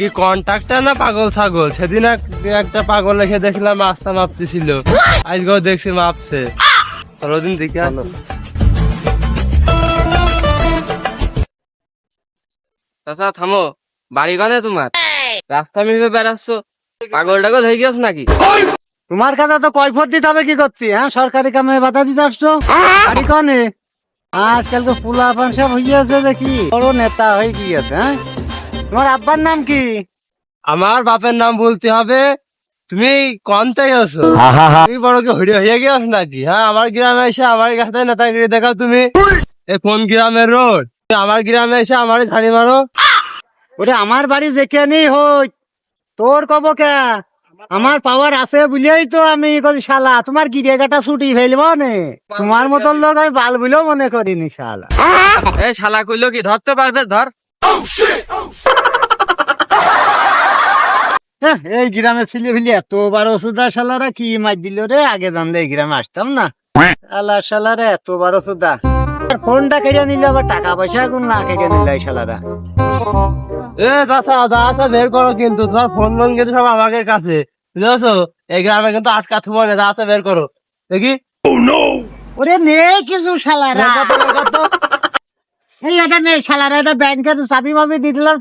কি কন্ট্রাক্টর না পাগল ছাগল? সেদিন এক- একটা পাগল রেখে দেখলাম রাস্তা মাপতেছিল। আজকেও দেখছি মাপছে। ওদিন দেখে আলো চাচা থামো। বাড়ি কানে তোমার? রাস্তা মেপে বেড়াচ্ছ? পাগল টাগল হয়ে গেছ নাকি? তোমার কাছে তো কৈফত দিতে হবে কি করতে হ্যাঁ? সরকারি কামে বাধা দিতে আসছো? বাড়ি কনে আজকাল তো ফুলা পান সব হয়ে গেছে দেখি। বড় নেতা হয়ে গিয়েছে হ্যাঁ? তোমার আব্বার নাম কি? আমার বাপের নাম বলতে হবে তুমি কনতাই আছো তুমি বড় কি হড়ি হয়ে গেছ নাকি? হ্যাঁ আমার গ্রামে এসে আমার কাছে নেতাগিরি দেখাও তুমি। এ কোন গ্রামের রোড? আমার গ্রামে এসে আমার ঝাড়ি মারো। ওটা আমার বাড়ি যেখানেই হই তোর কব কে? আমার পাওয়ার আছে বুঝলেই তো আমি করি শালা তোমার গিরেগাটা ছুটি ফেলব নে? তোমার মতন লোক আমি বাল বলেও মনে করিনি শালা। এ শালা কইলো কি ধরতে পারবে ধর। হ্যাঁ, এই গ্রামে ছিলে ফেলি এত বারো সুদা শালারা কি মাছ দিল রে? আগে জানলে এই গ্রামে আসতাম না। শালা শালারা এত বারো সুদা ফোনটা কেটে নিলে আবার টাকা পয়সা এখন না কেটে নিল এই শালারা। এ চাচা চাচা বের করো কিন্তু তোমার ফোন ফোন কিন্তু সব আমাকে কাছে। বুঝেছ? এই গ্রামে কিন্তু আটকা থুবো না চাচা বের করো। দেখি? ওরে নে কিছু শালারা। দিয়ে দিলাম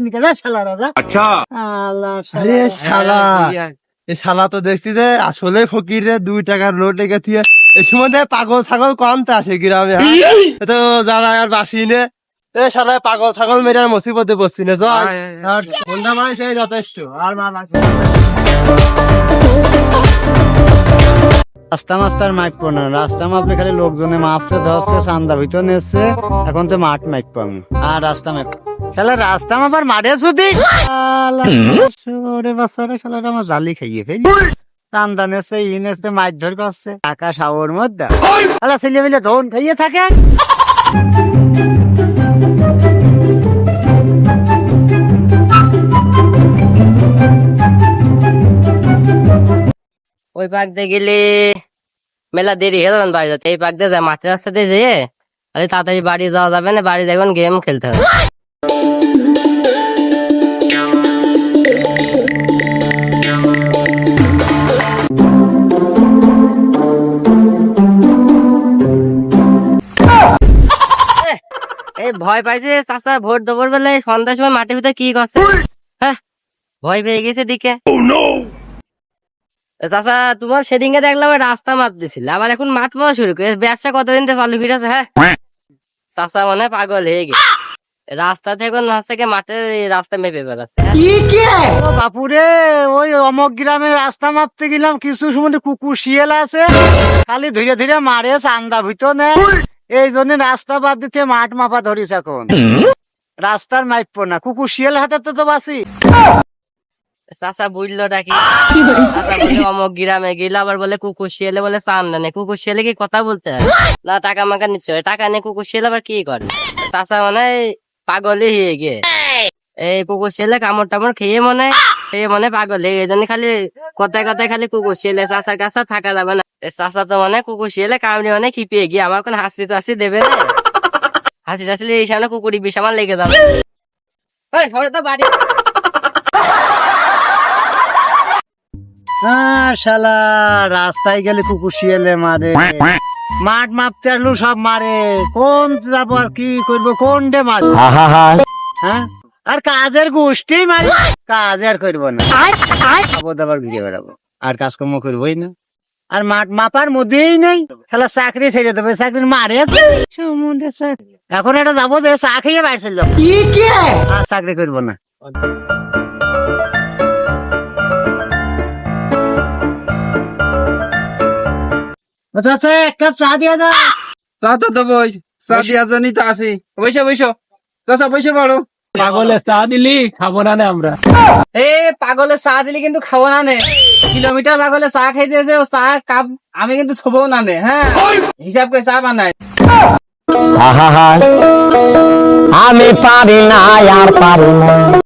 নিতে তো দেখছি যে আসলে ফকিরে দুই টাকার নোট রেখে দিয়ে এই সময় পাগল ছাগল কমতে আসে গ্রামে হ্যাঁ? তো যারা আর বাসি নে। সালা পাগল ছাগল মেরার মুসিবতে বসছি না যথেষ্ট আর মা রাস্তা মাস্তার মাইক না। রাস্তা মাপলে খালি লোকজনে মাছছে ধরছে চান্দা ভিতর নিচ্ছে এখন তো মাঠ মাইক আর রাস্তা মাইক শালা, রাস্তা মাপার মাঠে শুধু ওরে আমার জালি খাইয়ে ফেলি চান্দা নেছে ই নেছে মাছ ধর করছে। টাকা সাওর মধ্যে। শালা ছেলে মিলে ধন খাইয়ে থাকে। ওই পাক দিয়ে গেলে মেলা দেরি হয়ে যাবেন বাড়ি যেতে। এই পাক দিয়ে যায়, মাঠের রাস্তাতে যেয়ে আরে তাড়াতাড়ি বাড়ি যাওয়া যাবে না, বাড়ি যাবেন গেম খেলতে হবে। এই ভয় পাইছে চাষা ভোট দেবর বেলা এই সন্ধ্যার সময় মাঠের ভিতরে কি করছে? হ্যাঁ ভয় পেয়ে গেছে দিকে। এ চাচা তোমার সেদিনকে দেখলাম রাস্তা মাপ দিছিল। আবার এখন মাঠ মারা শুরু করে। ব্যবসা কতদিন থেকে চালু ফিরেছে হ্যাঁ? চাচা মানে পাগল হয়ে গেছে। রাস্তা থেকে থেকে মাঠের রাস্তা মেপে বেড়াচ্ছে হ্যাঁ? ও বাপুরে ওই অমক গ্রামের রাস্তা মাপতে গেলাম। কিছু সময় কুকুর শিয়াল আছে। খালি ধীরে ধীরে মারে চান্দা ভিতর নেয় এই জন্য রাস্তা বাদ দিতে মাঠ মাপা ধরিস এখন। রাস্তার মাইপ না। কুকুর শিয়াল হাতে তো তো বাসি। চাচা বুঝলো নাকি? চাচা বলে অমুক গ্রামে গেলে আবার বলে কুকুর শিয়ালে বলে চান না কুকুর শিয়ালে কি কথা বলতে হয়? না টাকা মাকা নিতে হয় টাকা নিয়ে কুকুর শিয়াল আবার কি করে? চাচা মানে পাগলই হয়ে গিয়ে এই কুকুর শিয়ালে কামড় টামড় খেয়ে মনে হয় খেয়ে মনে পাগল। হয়ে এই জন্য খালি কথায় কথায় খালি কুকুর শিয়ালে চাচার কাছে থাকা যাবে না। চাচা তো মানে কুকুর শিয়ালে কামড়ে মানে খিপিয়ে গিয়ে আমার কোন হাসি টাসি দেবে না? হাসি টাসি এই সামনে কুকুরি বিষ আমার লেগে যাবে। ওই তো বাড়ি হ্যাঁ শালা রাস্তায় গেলে কুকুর শিয়ালে মারে। মাঠ মাপতে আসলু সব মারে। কোন যাব আর কি করব? কোন ডে মারবো? হ্যাঁ? আর কাজের গোষ্ঠী মারি। কাজ আর করব না। খাব দাবার ঘুরে বেড়াবো। আর কাজকর্ম করবোই না। আর মাঠ মাপার মধ্যেই নেই। খেলা চাকরি ছেড়ে দেবে চাকরি মারে। চাকরি। এখন এটা যাব যে চা খেয়ে বাইরে চলে যাব। আর চাকরি করব না। আচ্ছা আচ্ছা এক কাপ চা দিয়া যা। চা তো দেবো চা দেওয়ার জন্যই তো আসি। বসে বসো চাচা বসে পড়ো পাগলে চা দিলি খাব না আমরা। এ পাগলে চা দিলে কিন্তু খাব না নে। কিলোমিটার পাগলে চা খাইতে যে চা কাপ আমি কিন্তু ছবও না নে হ্যাঁ? হিসাব করে চা বানাই। আমি পারি না আর পারি না।